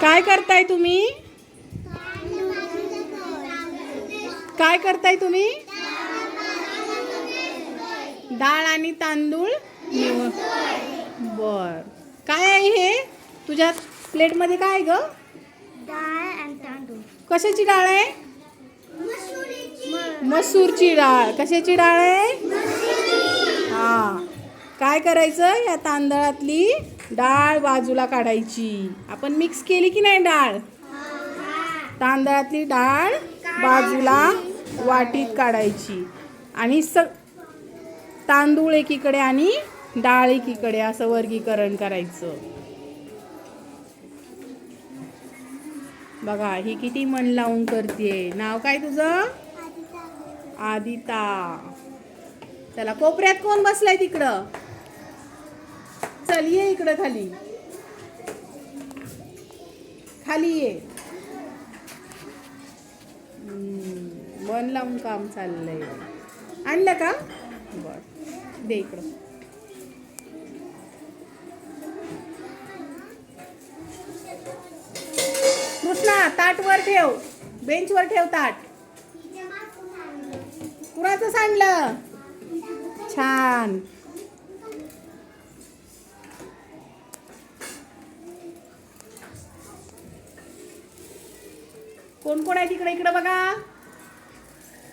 काय करताय तुम्ही? काय करताय तुम्ही? डाळ आणि तांदूळ बर. काय आहे हे? तुझ्या प्लेटमध्ये काय आहे ग? डाळ आणि तांदूळ. कशाची डाळ आहे? मसूरची डाळ. कशाची डाळ आहे? हा. काय करायचं या तांदळातली? डाळ बाजूला काढायची. आपण मिक्स केली की नाही डाळ? तांदळातली डाळ बाजूला वाटीत काढायची. आणि स तांदूळ एकीकडे आणि डाळ एकीकडे असं वर्गीकरण करायचं. बघा ही किती मन लावून करते नाव काय तुझं? आदिता. चला कोपऱ्यात कोण बसलाय तिकडं? चल ये इकडं खाली. खाली ये. मन लावून काम चाललंय. आणलं का? बर दे इकडं. कृष्णा ताट वर ठेव. बेंचवर ठेव ताट. कुणाचं सांडलं छान. कोण कोण आहे तिकडे? इकडं बघा.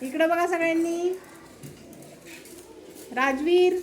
इकडं बघा सगळ्यांनी. राजवीर.